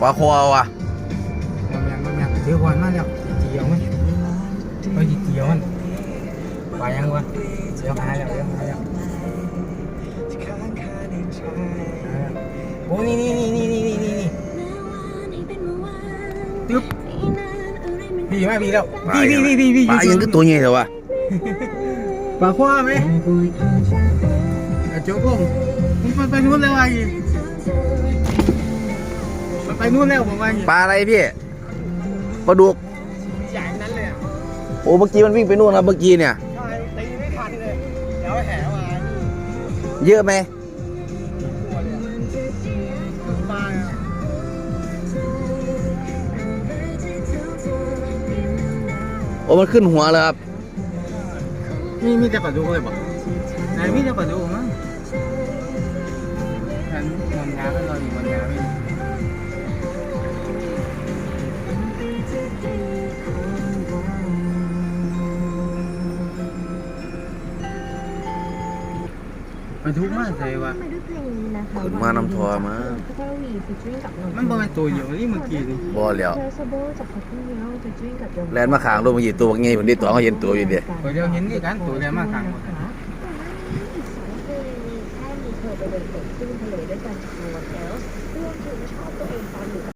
ปลาคอว่ะบ่แม่นบ่แม่นเดี๋ยวก่อนมาแล้วสิเจียวมันเอ้ยสิเจียวมันไปยังวะเดี๋ยวหาแล้วเดี๋ยวหาแล้วโอ้นี่นี่นี่นี่นี่นี่นี่นี่ตึ๊บพี่มาพี่แล้วปลาพี่พี่พี่พี่ปลายังก็ตัวใหญ่เถอะวะปลาคว้าไหมอะโจ๊กผมมันไปนู่นแล้วไอ้ มันไปนู่นแล้วผมว่าอย่างงี้ปลาอะไรพี่ปลาดุกใหญ่นั้นเลยอะโอ้เมื่อกี้มันวิ่งไปนู่นครับเมื่อกี้เนี่ย ใช่ตีไม่ทันเลยเดี๋ยวแหมาเยอะไหมตัวเลยมาอะโอ้มันขึ้นหัวเลยครับ มีมีแต่ปลาดุกเลยป่ะไหนมีแต่ปลาดุกมั้ง ปลาดุกมากเลยวะขึ้นมานำทอมามันบ่เป็นตัวเดียวนี่เมื่อกี้นี่ บ่แล้วแลแลนนด์มามาขาขางงลลงงมามาหยิหยิบบตัตัววไงผมได้ตัวเขาเห็นตัวอยู่เดียตัวเดียวเห็นนี่กันตัวเดียวมากครั้งหมด แค่มีเคยไปเดินสวนขึ้นทะเลด้วยกันจากนวลเอลส์รวมถึงชอบตัวเองตอนอยู่